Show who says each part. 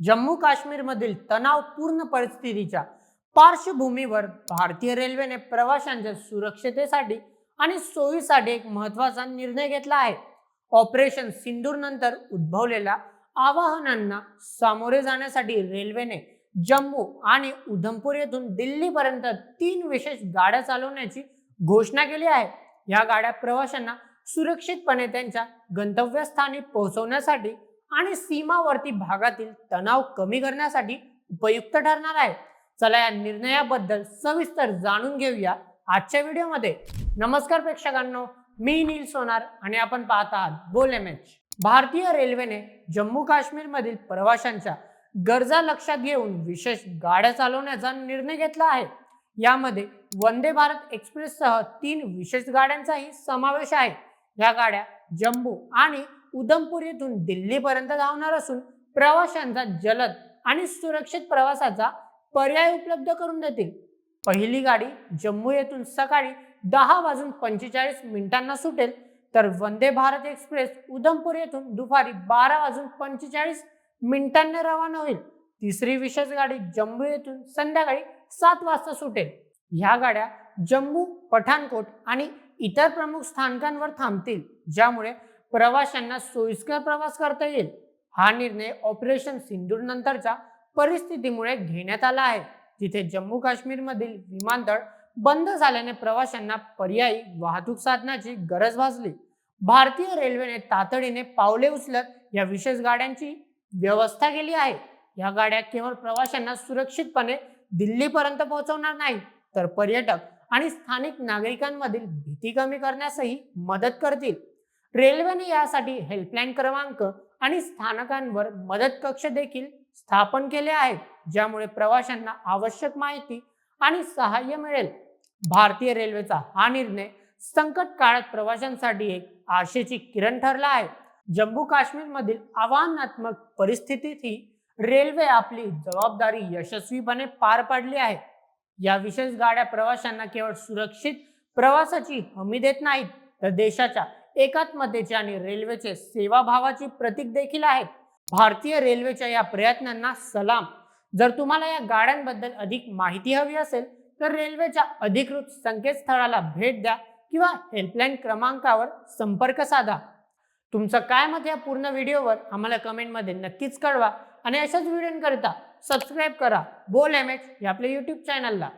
Speaker 1: जम्मू काश्मीरमधील तणावपूर्ण परिस्थितीच्या पार्श्वभूमीवर भारतीय रेल्वेने प्रवाशांच्या सुरक्षतेसाठी आणि सोयीसाठी एक महत्त्वाचा निर्णय घेतला आहे. ऑपरेशन सिंदूर नंतर उद्भवलेल्या आवाहनांना सामोरे जाण्यासाठी रेल्वेने जम्मू आणि उधमपूर येथून दिल्लीपर्यंत तीन विशेष गाड्या चालवण्याची घोषणा केली आहे. या गाड्या प्रवाशांना सुरक्षितपणे त्यांच्या गंतव्यस्थानी पोहोचवण्यासाठी आणि सीमावर्ती भागातील तणाव कमी करण्यासाठी उपयुक्त ठरणार आहे. चला या निर्णयाबद्दल सविस्तर जाणून घेऊया आजच्या व्हिडिओमध्ये. नमस्कार प्रेक्षकांनो मी नील सोनार आणि आपण पाहत आहात बोल एम एच भारतीय रेल्वेने जम्मू काश्मीरमधील प्रवाशांच्या गरजा लक्षात घेऊन विशेष गाड्या चालवण्याचा निर्णय घेतला आहे. यामध्ये वंदे भारत एक्सप्रेससह तीन विशेष गाड्यांचाही समावेश आहे. या गाड्या जम्मू आणि उधमपूर येथून दिल्लीपर्यंत धावणार असून प्रवाशांचा जलद आणि सुरक्षित प्रवासाचा पर्याय उपलब्ध करून देतील. पहिली गाडी जम्मू येथून सकाळी दहा वाजून पंचेचाळीस मिनिटांना सुटेल. तर वंदे भारत एक्सप्रेस उधमपूर येथून दुपारी बारा वाजून पंचेचाळीस मिनिटांना रवाना होईल. तिसरी विशेष गाडी जम्मू येथून संध्याकाळी सात वाजता सुटेल. ह्या गाड्या जम्मू पठाणकोट आणि इतर प्रमुख स्थानकांवर थांबतील ज्यामुळे प्रवाशांना सोयीस्कर प्रवास करता येईल. हा निर्णय ऑपरेशन सिंदूर नंतरच्या परिस्थितीमुळे घेण्यात आला आहे. जिथे जम्मू काश्मीरमधील विमानतळ बंद झाल्याने प्रवाशांना पर्यायी वाहतूक साधनाची गरज भासली. भारतीय रेल्वेने तातडीने पावले उचलत या विशेष गाड्यांची व्यवस्था केली आहे. या गाड्या केवळ प्रवाशांना सुरक्षितपणे दिल्लीपर्यंत पोहोचवणार नाही तर पर्यटक आणि स्थानिक नागरिकांमधील भीती कमी करण्यासही मदत करतील. रेल्वेने यासाठी हेल्पलाईन क्रमांक आणि स्थानकांवर मदत कक्ष देखील स्थापन केले आहेत ज्यामुळे प्रवाशांना आवश्यक माहिती आणि सहाय्य मिळेल. भारतीय रेल्वेचा हा निर्णय संकट काळात प्रवाशांसाठी एक आशेची किरण ठरला आहे. जम्मू काश्मीरमधील आव्हानात्मक परिस्थितीतही रेल्वे आपली जबाबदारी यशस्वीपणे पार पाडली आहे. या विशेष गाड्या प्रवाशांना केवळ सुरक्षित प्रवासाची हमी देत नाहीत तर देशाच्या एकात्मतेचे आणि रेल्वेचे सेवाभावाची प्रतीक देखील आहेत भारतीय रेल्वेच्या या प्रयत्नांना सलाम. जर तुम्हाला या गाड्यांबद्दल अधिक माहिती हवी असेल तर रेल्वेच्या अधिकृत संकेतस्थळाला भेट द्या किंवा हेल्पलाईन क्रमांकावर संपर्क साधा. तुमचं काय मत या पूर्ण व्हिडिओवर आम्हाला कमेंटमध्ये नक्कीच कळवा आणि अशाच व्हिडिओंकरिता सबस्क्राईब करा. बोल एम एच या आपल्या यूट्यूब चॅनलला